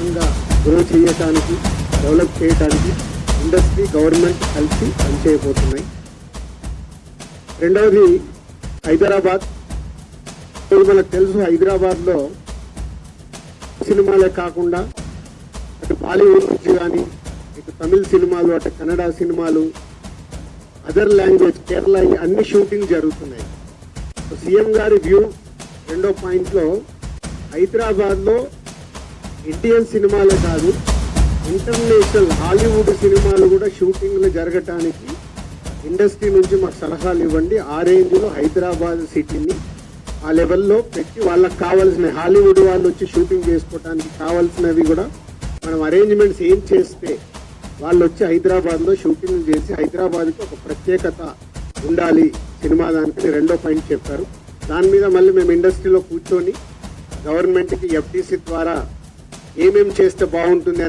రకంగా గ్రో చేయటానికి డెవలప్ చేయటానికి ఇండస్ట్రీ గవర్నమెంట్ కలిసి పనిచేయబోతున్నాయి. రెండవది హైదరాబాద్. మనకు తెలుసు హైదరాబాద్లో సినిమాలే కాకుండా అటు బాలీవుడ్ నుంచి కానీ ఇటు తమిళ సినిమాలు అటు కన్నడ సినిమాలు అదర్ లాంగ్వేజ్ కేరళ అన్ని షూటింగ్ జరుగుతున్నాయి. సీఎం గారి వ్యూ రెండో పాయింట్లో హైదరాబాద్లో ఇండియన్ సినిమాలే కాదు ఇంటర్నేషనల్ హాలీవుడ్ సినిమాలు కూడా షూటింగ్లు జరగటానికి ఇండస్ట్రీ నుంచి మాకు సలహాలు ఇవ్వండి. ఆ రేంజ్లో హైదరాబాద్ సిటీని ఆ లెవెల్లో పెట్టి వాళ్ళకి కావాల్సిన హాలీవుడ్ వాళ్ళు వచ్చి షూటింగ్ చేసుకోవడానికి కావాల్సినవి కూడా మనం అరేంజ్మెంట్స్ ఏం చేస్తే వాళ్ళు వచ్చి హైదరాబాద్లో షూటింగ్ చేసి హైదరాబాద్కి ఒక ప్రత్యేకత ఉండాలి సినిమా దానికి రెండో పాయింట్ చెప్పారు. దాని మీద మళ్ళీ మేము ఇండస్ట్రీలో కూర్చొని గవర్నమెంట్కి ఎఫ్టీసీ ద్వారా ఏమేం చేస్తే బాగుంటుంది